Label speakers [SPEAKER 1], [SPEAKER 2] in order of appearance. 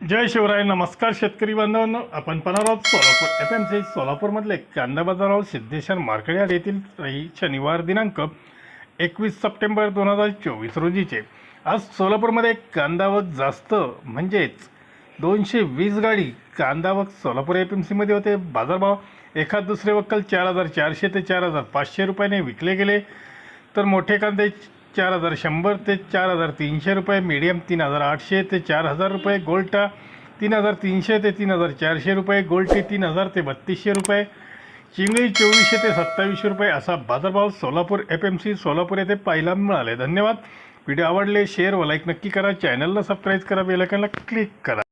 [SPEAKER 1] जय शिवराय नमस्कार शेतकरी बांधवांनो. आपण पण आहोत सोलापूर एफ एम सी सोलापूरमधले कांदा बाजारावर सिद्धेश्वर मार्केट येथील शनिवार दिनांक एकवीस सप्टेंबर दोन हजार चोवीस रोजीचे. आज सोलापूरमध्ये कांदावक जास्त म्हणजेच दोनशे वीस गाडी कांदावक सोलापूर एफ एम सीमध्ये होते. बाजारभाव एखाद दुसरे वक्कल चार हजार चारशे ते चार हजार पाचशे रुपयाने विकले गेले. तर मोठे कांदे चार हजार शंभर ते चार हजार तीनशे रुपये मीडियम तीन हजार आठशे ते चार हजार रुपये गोल्टा तीन हजार तीनशे ते तीन हजार चारशे रुपये गोल्टे तीन हजार ते बत्तीसशे रुपये. चिंगळी चोवीसशे ते सत्तावीसशे रुपये असा बाजारभाव Solapur F M C Solapur येथे पाहायला मिळाले. धन्यवाद. व्हिडिओ आवडले शेअर व लाईक नक्की करा. चॅनलला सबस्क्राईब करा बेलायकनला क्लिक करा.